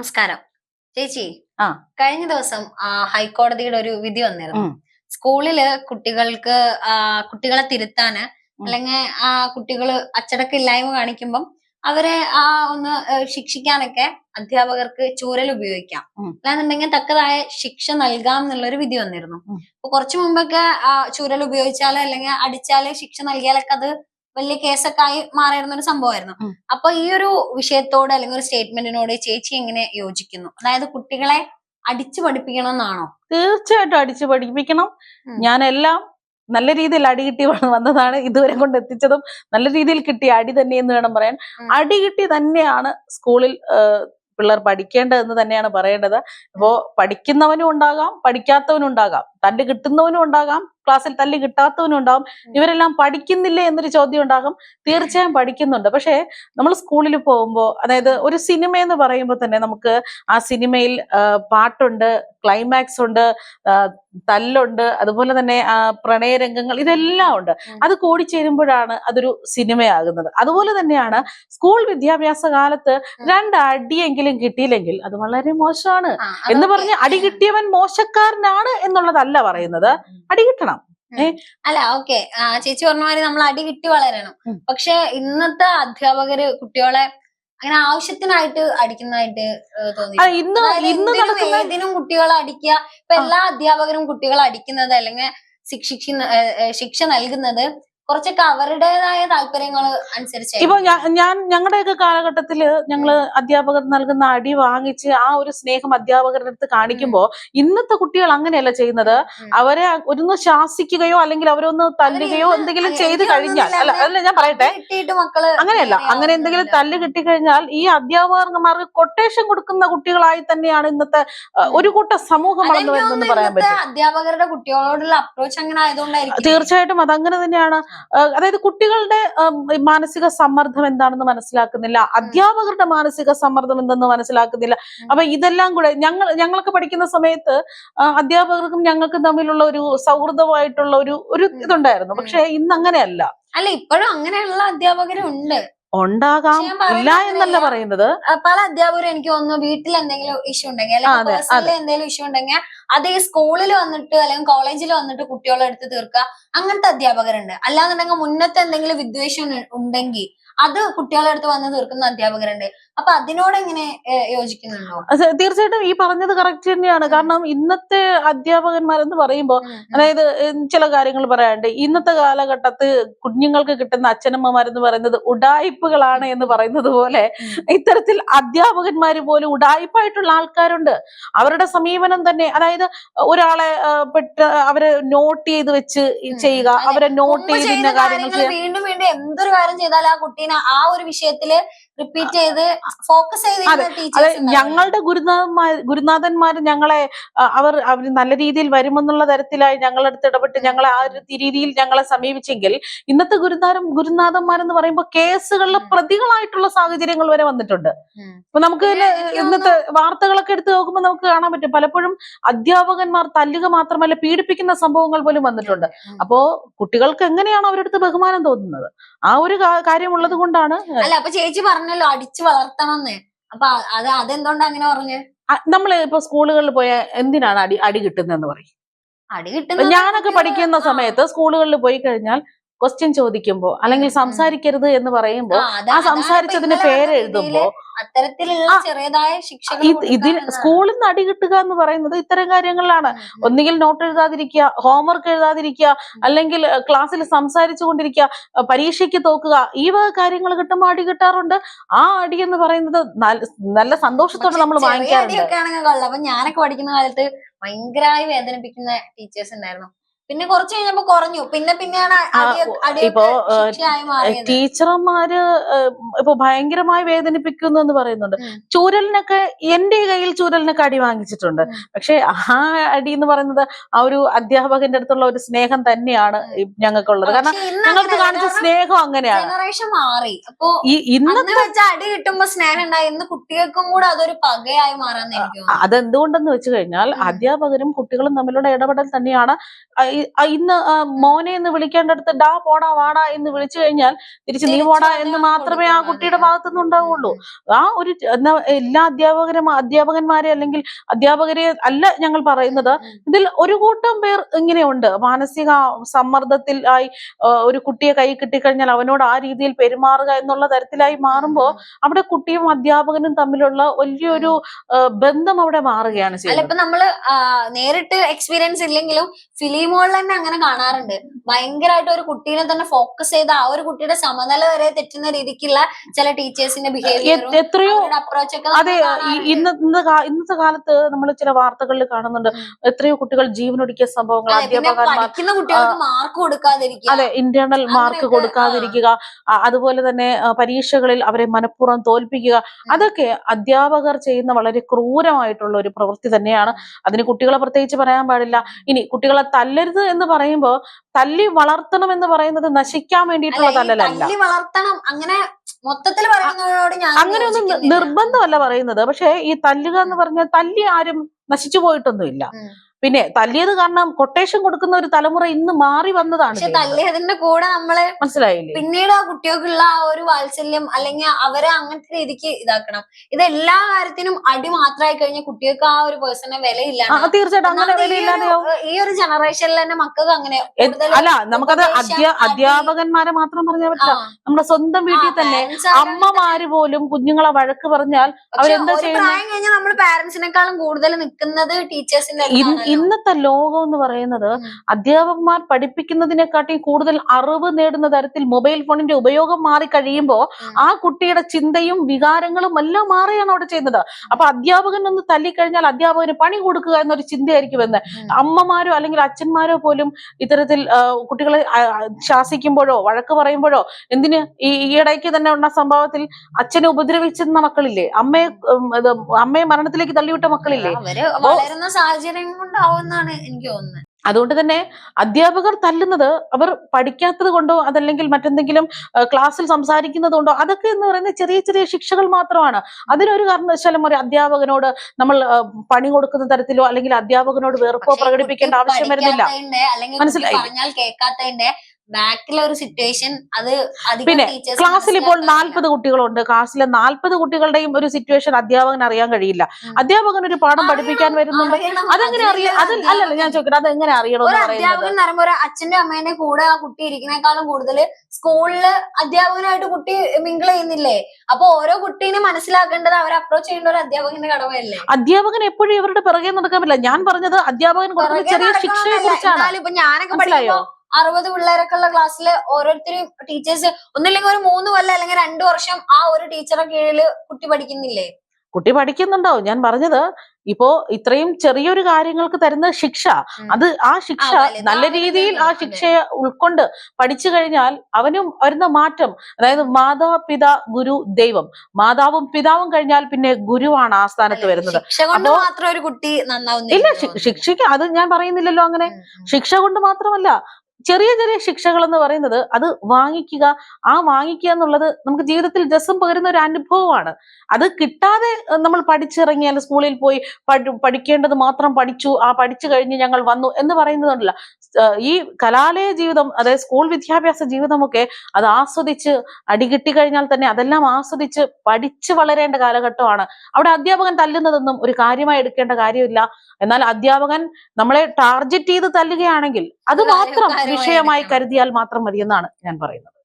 നമസ്കാരം ചേച്ചി ആ. കഴിഞ്ഞ ദിവസം ഹൈക്കോടതിയുടെ ഒരു വിധി വന്നിരുന്നു. സ്കൂളിൽ കുട്ടികൾക്ക് കുട്ടികളെ തിരുത്താന് അല്ലെങ്കിൽ ആ കുട്ടികൾ അച്ചടക്ക ഇല്ലായ്മ കാണിക്കുമ്പം അവരെ ആ ഒന്ന് ശിക്ഷിക്കാനൊക്കെ അധ്യാപകർക്ക് ചൂരൽ ഉപയോഗിക്കാം. അല്ലാന്നുണ്ടെങ്കിൽ തക്കതായ ശിക്ഷ നൽകാം എന്നുള്ളൊരു വിധി വന്നിരുന്നു. അപ്പൊ കുറച്ചു മുമ്പൊക്കെ ചൂരൽ ഉപയോഗിച്ചാലോ അല്ലെങ്കിൽ അടിച്ചാൽ ശിക്ഷ നൽകിയാലൊക്കെ അത് വലിയ കേസൊക്കെ ആയി മാറിയിരുന്ന ഒരു സംഭവമായിരുന്നു. അപ്പൊ ഈ ഒരു വിഷയത്തോട് അല്ലെങ്കിൽ ഒരു സ്റ്റേറ്റ്മെന്റിനോട് ചേച്ചി എങ്ങനെ യോജിക്കുന്നു? അതായത് കുട്ടികളെ അടിച്ചു പഠിപ്പിക്കണം എന്നാണോ തീർച്ചയായിട്ടും അടിച്ചു പഠിപ്പിക്കണം. ഞാനെല്ലാം നല്ല രീതിയിൽ അടി കിട്ടി വന്നതാണ്. ഇതുവരെ കൊണ്ട് എത്തിച്ചതും നല്ല രീതിയിൽ കിട്ടിയ അടി തന്നെ എന്ന് വേണം പറയാൻ. അടി കിട്ടി തന്നെയാണ് സ്കൂളിൽ പിള്ളേർ പഠിക്കേണ്ടതെന്ന് തന്നെയാണ് പറയേണ്ടത്. അപ്പോ പഠിക്കുന്നവനും ഉണ്ടാകാം പഠിക്കാത്തവനും ഉണ്ടാകാം. തല്ല് കിട്ടുന്നവനും ഉണ്ടാകാം ക്ലാസ്സിൽ തല്ല് കിട്ടാത്തവനും ഉണ്ടാകും ഇവരെല്ലാം പഠിക്കുന്നില്ലേ എന്നൊരു ചോദ്യം ഉണ്ടാകും. തീർച്ചയായും പഠിക്കുന്നുണ്ട്. പക്ഷേ നമ്മൾ സ്കൂളിൽ പോകുമ്പോൾ അതായത് ഒരു സിനിമ എന്ന് പറയുമ്പോൾ തന്നെ നമുക്ക് ആ സിനിമയിൽ പാട്ടുണ്ട് ക്ലൈമാക്സ് ഉണ്ട് തല്ലുണ്ട് അതുപോലെ തന്നെ ആ, പ്രണയരംഗങ്ങൾ ഇതെല്ലാം ഉണ്ട്. അത് കൂടിച്ചേരുമ്പോഴാണ് അതൊരു സിനിമയാകുന്നത്. അതുപോലെ തന്നെയാണ് സ്കൂൾ വിദ്യാഭ്യാസ കാലത്ത് രണ്ട് അടിയെങ്കിലും കിട്ടിയില്ലെങ്കിൽ അത് വളരെ മോശമാണ്. എന്ന് പറഞ്ഞ് അടി കിട്ടിയവൻ മോശക്കാരനാണ് എന്നുള്ളതല്ല പറയുന്നത് അടി കിട്ടണം. അല്ല ഓക്കെ. ചേച്ചി പറഞ്ഞ മാതിരി നമ്മൾ അടി കിട്ടി വളരണം. പക്ഷെ ഇന്നത്തെ അധ്യാപകര് കുട്ടികളെ അങ്ങനെ ആവശ്യത്തിനായിട്ട് അടിക്കുന്നതായിട്ട് തോന്നി. ഏതിനും കുട്ടികളെ അടിക്കുക. ഇപ്പൊ എല്ലാ അധ്യാപകരും കുട്ടികളെ അടിക്കുന്നത് അല്ലെങ്കിൽ ശിക്ഷിക്കുന്ന ശിക്ഷ നൽകുന്നത് കുറച്ചൊക്കെ അവരുടേതായ താല്പര്യങ്ങൾ അനുസരിച്ച് ഇപ്പൊ ഞാൻ ഞങ്ങളുടെയൊക്കെ കാലഘട്ടത്തിൽ ഞങ്ങൾ അധ്യാപകർ നൽകുന്ന അടി വാങ്ങിച്ച് ആ ഒരു സ്നേഹം അധ്യാപകരുടെ അടുത്ത് കാണിക്കുമ്പോ ഇന്നത്തെ കുട്ടികൾ അങ്ങനെയല്ല ചെയ്യുന്നത്. അവരെ ഒന്ന് ശാസിക്കുകയോ അല്ലെങ്കിൽ അവരൊന്ന് തല്ലുകയോ എന്തെങ്കിലും ചെയ്ത് കഴിഞ്ഞാൽ അല്ല അല്ല ഞാൻ പറയട്ടെ. മക്കൾ അങ്ങനെയല്ല അങ്ങനെ എന്തെങ്കിലും തല്ല് കിട്ടിക്കഴിഞ്ഞാൽ ഈ അധ്യാപകർമാർക്ക് കൊട്ടേഷൻ കൊടുക്കുന്ന കുട്ടികളായി തന്നെയാണ് ഇന്നത്തെ. ഒരു കൂട്ടം സമൂഹം വളർന്നു വരുന്നത് വരുന്നെന്ന് പറയാൻ പറ്റും. അധ്യാപകരുടെ കുട്ടികളോടുള്ള അപ്രോച്ച് അങ്ങനെ ആയതുകൊണ്ടായിരിക്കും. തീർച്ചയായിട്ടും അതങ്ങനെ തന്നെയാണ്. അതായത് കുട്ടികളുടെ മാനസിക സമ്മർദ്ദം എന്താണെന്ന് മനസ്സിലാക്കുന്നില്ല. അധ്യാപകരുടെ മാനസിക സമ്മർദ്ദം എന്തെന്ന് മനസ്സിലാക്കുന്നില്ല. അപ്പൊ ഇതെല്ലാം കൂടെ ഞങ്ങൾ ഞങ്ങൾക്ക് പഠിക്കുന്ന സമയത്ത് അധ്യാപകർക്കും ഞങ്ങൾക്കും തമ്മിലുള്ള ഒരു സൗഹൃദമായിട്ടുള്ള ഒരു ഒരു ഇതുണ്ടായിരുന്നു. പക്ഷെ ഇന്ന് അങ്ങനെയല്ല. അല്ല ഇപ്പോഴും അങ്ങനെയുള്ള അധ്യാപകരും ഉണ്ട് ഉണ്ടാകാം ഇല്ല എന്നല്ല പറയുന്നത്. പല അധ്യാപകരും എനിക്ക് തോന്നുന്നു വീട്ടിൽ എന്തെങ്കിലും ഇഷ്യൂ ഉണ്ടെങ്കിൽ അല്ലെങ്കിൽ പേഴ്സണലി എന്തെങ്കിലും ഇഷ്യൂ ഉണ്ടെങ്കിൽ അത് ഈ സ്കൂളിൽ വന്നിട്ട് അല്ലെങ്കിൽ കോളേജിൽ വന്നിട്ട് കുട്ടികളെ എടുത്ത് തീർക്കുക അങ്ങനത്തെ അധ്യാപകരുണ്ട്. അല്ലാന്നുണ്ടെങ്കിൽ മുന്നത്തെ എന്തെങ്കിലും വിദ്വേഷം ഉണ്ടെങ്കിൽ അത് കുട്ടികളെ അടുത്ത് വന്ന് തീർക്കുന്ന അധ്യാപകരുണ്ട്. അപ്പൊ അതിനോട് എങ്ങനെ യോജിക്കുന്നുണ്ടോ? തീർച്ചയായിട്ടും ഈ പറഞ്ഞത് കറക്റ്റ് തന്നെയാണ്. കാരണം ഇന്നത്തെ അധ്യാപകന്മാരെന്ന് പറയുമ്പോൾ. അതായത് ചില കാര്യങ്ങൾ പറയാണ്ട് ഇന്നത്തെ കാലഘട്ടത്ത് കുഞ്ഞുങ്ങൾക്ക് കിട്ടുന്ന അച്ഛനമ്മമാരെന്ന് പറയുന്നത് ഉഡായിപ്പുകളാണ് എന്ന് പറയുന്നത് പോലെ ഇത്തരത്തിൽ അധ്യാപകന്മാര് പോലും ഉഡായിപ്പായിട്ടുള്ള ആൾക്കാരുണ്ട്. അവരുടെ സമീപനം തന്നെ അതായത് ഒരാളെ പെട്ട അവരെ നോട്ട് ചെയ്ത് വെച്ച് ചെയ്യുക. അവരെ നോട്ട് ചെയ്ത് ഇന്ന കാര്യങ്ങൾ വീണ്ടും വീണ്ടും എന്തൊരു കാര്യം ചെയ്താലും ആ കുട്ടീനെ ആ ഒരു വിഷയത്തിൽ റിപ്പീറ്റ് ചെയ്ത് ഫോക്കസ് ഞങ്ങളുടെ ഗുരുനാഥന്മാർ ഗുരുനാഥന്മാർ ഞങ്ങളെ അവർ അവർ നല്ല രീതിയിൽ വരുമെന്നുള്ള തരത്തിലായി ഞങ്ങളടുത്ത് ഇടപെട്ട് ഞങ്ങളെ ആ ഒരു രീതിയിൽ ഞങ്ങളെ സമീപിച്ചെങ്കിൽ ഇന്നത്തെ ഗുരുനാഥൻ ഗുരുനാഥന്മാരെന്ന് പറയുമ്പോൾ കേസുകളിലെ പ്രതികളായിട്ടുള്ള സാഹചര്യങ്ങൾ വരെ വന്നിട്ടുണ്ട്. അപ്പൊ നമുക്ക് ഇന്നത്തെ വാർത്തകളൊക്കെ എടുത്തു നോക്കുമ്പോൾ നമുക്ക് കാണാൻ പറ്റും. പലപ്പോഴും അധ്യാപകന്മാർ തല്ലുക മാത്രമല്ല പീഡിപ്പിക്കുന്ന സംഭവങ്ങൾ പോലും വന്നിട്ടുണ്ട്. അപ്പോ കുട്ടികൾക്ക് എങ്ങനെയാണ് അവരെടുത്ത് ബഹുമാനം തോന്നുന്നത്? ആ ഒരു കാര്യമുള്ളത് കാര്യം ഉള്ളത് കൊണ്ടാണ് അല്ല അപ്പൊ ചേച്ചി പറഞ്ഞല്ലോ അടിച്ചു വളർത്തണമെന്ന് അപ്പൊ അത് അതെന്തുകൊണ്ടാ അങ്ങനെ പറഞ്ഞു? നമ്മൾ ഇപ്പൊ സ്കൂളുകളിൽ പോയ എന്തിനാണ് അടി അടി കിട്ടുന്നതെന്ന് പറയും? അടി കിട്ടുന്നത് ഞാനൊക്കെ പഠിക്കുന്ന സമയത്ത് സ്കൂളുകളിൽ പോയി കഴിഞ്ഞാൽ ക്വസ്റ്റ്യൻ ചോദിക്കുമ്പോ അല്ലെങ്കിൽ. സംസാരിക്കരുത് എന്ന് പറയുമ്പോ ആ, സംസാരിച്ചതിന് ഇന്നലെ പേരെഴുതുമ്പോ അത്തരത്തിലുള്ള ചെറിയതായ ശിക്ഷകൾ ഇത് ഇതിന് സ്കൂളിൽ നിന്ന് അടി കിട്ടുക എന്ന് പറയുന്നത് ഇത്തരം കാര്യങ്ങളിലാണ് ഒന്നുകിൽ നോട്ട് എഴുതാതിരിക്കുക ഹോംവർക്ക് എഴുതാതിരിക്കുക അല്ലെങ്കിൽ ക്ലാസ്സിൽ സംസാരിച്ചു കൊണ്ടിരിക്കുക പരീക്ഷയ്ക്ക് തോക്കുക ഈ വക കാര്യങ്ങൾ കിട്ടുമ്പോൾ അടി കിട്ടാറുണ്ട്. ആ അടി എന്ന് പറയുന്നത് നല്ല- സന്തോഷത്തോടെ നമ്മൾ വാങ്ങിക്കാറുണ്ട്. ഞാനൊക്കെ പഠിക്കുന്ന കാലത്ത് ഭയങ്കരമായി വേദനിപ്പിക്കുന്ന ടീച്ചേഴ്സ് ഉണ്ടായിരുന്നു. പിന്നെ കുറച്ച് കഴിഞ്ഞപ്പോ കുറഞ്ഞു. പിന്നെ പിന്നെയാണ് ഇപ്പോ, ടീച്ചർമാര് ഇപ്പൊ ഭയങ്കരമായി വേദനിപ്പിക്കുന്നു എന്ന് പറയുന്നുണ്ട്. ചൂരലിനൊക്കെ എന്റെ കയ്യിൽ ചൂരലിനൊക്കെ അടി വാങ്ങിച്ചിട്ടുണ്ട്. പക്ഷെ ആ അടി എന്ന് പറയുന്നത് ആ ഒരു അധ്യാപകന്റെ അടുത്തുള്ള ഒരു സ്നേഹം തന്നെയാണ് ഞങ്ങൾക്കുള്ളത്. കാരണം ഞങ്ങൾക്ക് കാണിച്ച സ്നേഹം അങ്ങനെയാണ്. ജനറേഷൻ മാറി. അപ്പോ ഇന്ന് വെച്ച അടി കിട്ടുമ്പോ സ്നേഹം ഉണ്ടായി. ഇന്ന് കുട്ടികൾക്കും കൂടെ അതൊരു പകയായി മാറാൻ അതെന്തുകൊണ്ടെന്ന് വെച്ച് കഴിഞ്ഞാൽ അധ്യാപകരും കുട്ടികളും തമ്മിലുള്ള ഇടപെടൽ തന്നെയാണ് ഈ ഇന്ന് മോനെ എന്ന് വിളിക്കേണ്ടടുത്ത് ഡാ പോടാ വാടാ എന്ന് വിളിച്ചു കഴിഞ്ഞാൽ തിരിച്ച് നീ പോടാ എന്ന് മാത്രമേ ആ കുട്ടിയുടെ ഭാഗത്തുനിന്ന് ഉണ്ടാവുള്ളൂ ആ ഒരു എല്ലാ അധ്യാപകരും അധ്യാപകന്മാരെ അല്ലെങ്കിൽ അധ്യാപകരെ അല്ല ഞങ്ങൾ പറയുന്നത് ഇതിൽ ഒരു കൂട്ടം പേർ ഇങ്ങനെയുണ്ട്. മാനസിക സമ്മർദ്ദത്തിൽ ആയി ഒരു കുട്ടിയെ കൈ കിട്ടിക്കഴിഞ്ഞാൽ അവനോട് ആ രീതിയിൽ പെരുമാറുക എന്നുള്ള തരത്തിലായി മാറുമ്പോൾ അവിടെ കുട്ടിയും അധ്യാപകനും തമ്മിലുള്ള വലിയൊരു ബന്ധം അവിടെ മാറുകയാണ് അല്ല ചെയ്യുന്നത്. ഇപ്പൊ നമ്മൾ നേരിട്ട് എക്സ്പീരിയൻസ് ഇല്ലെങ്കിലും ഫിലിമുകളിൽ തന്നെ അങ്ങനെ കാണാറുണ്ട്. ഭയങ്കരമായിട്ട് ഒരു കുട്ടീനെ തന്നെ ഫോക്കസ് ചെയ്ത് ആ ഒരു കുട്ടിയുടെ സമനില വരെ തെറ്റുന്ന രീതിക്കുള്ള ചില ടീച്ചേഴ്സിന്റെ ബിഹേവിയർ എത്രയോ അപ്രോച്ച് ഒക്കെ അതെ ഈ- ഇന്ന് ഇന്ന് കാ- ഇന്നത്തെ കാലത്ത് നമ്മൾ ചില വാർത്തകളിൽ കാണുന്നുണ്ട്. എത്രയോ കുട്ടികൾ ജീവനൊടുക്കിയ സംഭവങ്ങൾ പിന്നെ പഠിക്കുന്ന കുട്ടികൾക്ക് മാർക്ക് കൊടുക്കാതിരിക്കുക. അതെ ഇന്റേണൽ മാർക്ക് കൊടുക്കാതിരിക്കുക അതുപോലെ തന്നെ പരീക്ഷകളിൽ അവരെ മനഃപൂർവം തോൽപ്പിക്കുക. അതൊക്കെ അധ്യാപകർ ചെയ്യുന്ന വളരെ ക്രൂരമായിട്ടുള്ള ഒരു പ്രവൃത്തി തന്നെയാണ്. അതിന് കുട്ടികളെ പ്രത്യേകിച്ച് പറയാൻ പാടില്ല. ഇനി കുട്ടികളെ തല്ലരുത് എന്ന് പറയുമ്പോൾ തല്ലി വളർത്തണം എന്ന് പറയുന്നത് നശിക്കാൻ വേണ്ടിയിട്ടുള്ള തല്ലലല്ല. തല്ലി വളർത്തണം അങ്ങനെ മൊത്തത്തിൽ അങ്ങനെയൊന്നും നിർബന്ധമല്ല പറയുന്നത്. പക്ഷേ ഈ തല്ലുക എന്ന് പറഞ്ഞാൽ തല്ലി ആരും നശിച്ചു പോയിട്ടൊന്നുമില്ല. പിന്നെ തല്ലിയത് കാരണം കൊട്ടേഷൻ കൊടുക്കുന്ന ഒരു തലമുറ ഇന്ന് മാറി വന്നതാണ് പക്ഷെ. തല്ലിയതിന്റെ കൂടെ നമ്മൾ മനസ്സിലായില്ലേ? പിന്നീട് ആ കുട്ടികൾക്കുള്ള ആ ഒരു വാത്സല്യം അല്ലെങ്കിൽ അവരെ അങ്ങനത്തെ രീതിക്ക് ഇതാക്കണം. ഇത് എല്ലാ കാര്യത്തിനും അടി മാത്രമായി കഴിഞ്ഞാൽ കുട്ടികൾക്ക് ആ ഒരു പേഴ്സണെ വിലയില്ല തീർച്ചയായിട്ടും ഈ ഒരു ജനറേഷനിൽ തന്നെ മക്കൾക്ക് അങ്ങനെ അല്ല നമുക്കത് അധ്യാപകന്മാരെ മാത്രം പറഞ്ഞാൽ പറ്റില്ല. നമ്മുടെ സ്വന്തം വീട്ടിൽ തന്നെ അമ്മമാര് പോലും കുഞ്ഞുങ്ങളെ വഴക്ക് പറഞ്ഞാൽ അവരെന്താ ചെയ്യുന്നത് കഴിഞ്ഞാൽ നമ്മൾ പാരന്റ്സിനെക്കാളും കൂടുതൽ നിൽക്കുന്നത് ടീച്ചേഴ്സിന്റെ ഇന്നത്തെ ലോകം എന്ന് പറയുന്നത്. അധ്യാപകന്മാർ പഠിപ്പിക്കുന്നതിനെക്കാട്ടി കൂടുതൽ അറിവ് നേടുന്ന തരത്തിൽ മൊബൈൽ ഫോണിന്റെ ഉപയോഗം മാറി കഴിയുമ്പോൾ ആ കുട്ടിയുടെ ചിന്തയും വികാരങ്ങളും എല്ലാം മാറിയാണ് അവിടെ ചെയ്യുന്നത്. അപ്പൊ അധ്യാപകൻ ഒന്ന് തല്ലിക്കഴിഞ്ഞാൽ അധ്യാപകന് പണി കൊടുക്കുക എന്നൊരു ചിന്തയായിരിക്കും എന്ന്. അമ്മമാരോ അല്ലെങ്കിൽ അച്ഛന്മാരോ പോലും ഇത്തരത്തിൽ കുട്ടികളെ ശാസിക്കുമ്പോഴോ വഴക്ക് പറയുമ്പോഴോ എന്തിന് ഈ ഈയിടയ്ക്ക് തന്നെ ഉള്ള സംഭവത്തിൽ അച്ഛനെ ഉപദ്രവിച്ചെന്ന മക്കളില്ലേ? അമ്മയെ അമ്മയെ മരണത്തിലേക്ക് തള്ളിവിട്ട മക്കളില്ലേ? സാഹചര്യം വളരുന്ന സാഹചര്യം കൊണ്ടാവുമെന്നാണ് എനിക്ക് തോന്നുന്നത്. അതുകൊണ്ട് തന്നെ അധ്യാപകർ തല്ലുന്നത് അവർ പഠിക്കാത്തത് കൊണ്ടോ അതല്ലെങ്കിൽ മറ്റെന്തെങ്കിലും ക്ലാസ്സിൽ സംസാരിക്കുന്നത് കൊണ്ടോ അതൊക്കെ എന്ന് പറയുന്ന ചെറിയ ചെറിയ ശിക്ഷകൾ മാത്രമാണ്. അതിനൊരു കാരണവശാലും ഒരു അധ്യാപകനോട് നമ്മൾ പണി കൊടുക്കുന്ന തരത്തിലോ അല്ലെങ്കിൽ അധ്യാപകനോട് വെറുപ്പോ പ്രകടിപ്പിക്കേണ്ട ആവശ്യം വരുന്നില്ല. പഠിക്കാത്തതിന്റെ ബാക്കിലെ ഒരു സിറ്റുവേഷൻ അത് പിന്നെ ക്ലാസ്സിൽ ഇപ്പോൾ. നാൽപ്പത് കുട്ടികളുണ്ട്. ക്ലാസ്സിലെ നാൽപ്പത് കുട്ടികളുടെയും ഒരു സിറ്റുവേഷൻ അധ്യാപകൻ അറിയാൻ കഴിയില്ല. അധ്യാപകൻ ഒരു പാഠം പഠിപ്പിക്കാൻ വരുന്നുണ്ട്. അതെങ്ങനെ അറിയാം അത് അല്ലല്ലോ ഞാൻ ചോദിക്കട്ടെ അത് എങ്ങനെ അറിയണം പറയുന്നത്? അധ്യാപകൻ പറയുമ്പോൾ ഒരു അച്ഛന്റെ അമ്മേന്റെ കൂടെ ആ കുട്ടി ഇരിക്കുന്നേക്കാളും കൂടുതൽ സ്കൂളിൽ അധ്യാപകനായിട്ട് കുട്ടി മിങ്കിൾ ചെയ്യുന്നില്ലേ? അപ്പൊ ഓരോ കുട്ടീനെ മനസ്സിലാക്കേണ്ടത് അവർ അപ്രോച്ച് ചെയ്യേണ്ട ഒരു അധ്യാപകന്റെ കടമയല്ലേ? അധ്യാപകൻ എപ്പോഴും ഇവരുടെ പിറകെ നടക്കാൻ പറ്റില്ല. ഞാൻ പറഞ്ഞത് അധ്യാപകൻ കൊടുക്കുന്ന ചെറിയ ശിക്ഷയെ. കുറിച്ചാണ് ഇപ്പൊ ഞാനൊക്കെ മനസ്സിലായോ? അറുപത് പിള്ളേരൊക്കെ ഉള്ള ക്ലാസ്സിൽ ഓരോരുത്തരും ടീച്ചേഴ്സ് ഒന്നില്ലെങ്കിൽ ഒരു മൂന്ന് കൊല്ലം അല്ലെങ്കിൽ രണ്ടു വർഷം ആ ഒരു ടീച്ചറെ കീഴിൽ കുട്ടി പഠിക്കുന്നില്ലേ? കുട്ടി പഠിക്കുന്നുണ്ടാവും ഞാൻ പറഞ്ഞത് ഇപ്പോ ഇത്രയും ചെറിയൊരു കാര്യങ്ങൾക്ക് തരുന്ന ശിക്ഷ അത് ആ ശിക്ഷ നല്ല രീതിയിൽ ആ ശിക്ഷയെ ഉൾക്കൊണ്ട് പഠിച്ചു കഴിഞ്ഞാൽ അവനും വരുന്ന മാറ്റം അതായത് മാതാപിതാ ഗുരു ദൈവം. മാതാവും പിതാവും കഴിഞ്ഞാൽ പിന്നെ ഗുരുവാണ് ആ സ്ഥാനത്ത് വരുന്നത്. മാത്രം ഒരു കുട്ടി ഇല്ല ശിക്ഷയ്ക്ക് അത് ഞാൻ പറയുന്നില്ലല്ലോ അങ്ങനെ. ശിക്ഷ കൊണ്ട് മാത്രമല്ല ചെറിയ ചെറിയ ശിക്ഷകൾ എന്ന് പറയുന്നത് അത് വാങ്ങിക്കുക ആ വാങ്ങിക്കുക എന്നുള്ളത് നമുക്ക് ജീവിതത്തിൽ രസം പകരുന്ന ഒരു അനുഭവമാണ്. അത് കിട്ടാതെ നമ്മൾ പഠിച്ചിറങ്ങിയാൽ സ്കൂളിൽ പോയി പഠിക്കേണ്ടത് മാത്രം പഠിച്ചു ആ പഠിച്ചു കഴിഞ്ഞ് ഞങ്ങൾ വന്നു എന്ന് പറയുന്നതുണ്ടല്ല ഏഹ് ഈ കലാലയ ജീവിതം അതായത് സ്കൂൾ വിദ്യാഭ്യാസ ജീവിതമൊക്കെ അത് ആസ്വദിച്ച് അടികിട്ടി കഴിഞ്ഞാൽ തന്നെ അതെല്ലാം ആസ്വദിച്ച് പഠിച്ചു വളരേണ്ട കാലഘട്ടമാണ്. അവിടെ അധ്യാപകൻ തല്ലുന്നതൊന്നും ഒരു കാര്യമായി എടുക്കേണ്ട കാര്യമില്ല. എന്നാൽ അധ്യാപകൻ നമ്മളെ ടാർജറ്റ് ചെയ്ത് തല്ലുകയാണെങ്കിൽ അത് മാത്രം വിഷയമായി. കരുതിയാൽ മാത്രം മതിയെന്നാണ് ഞാൻ പറയുന്നത്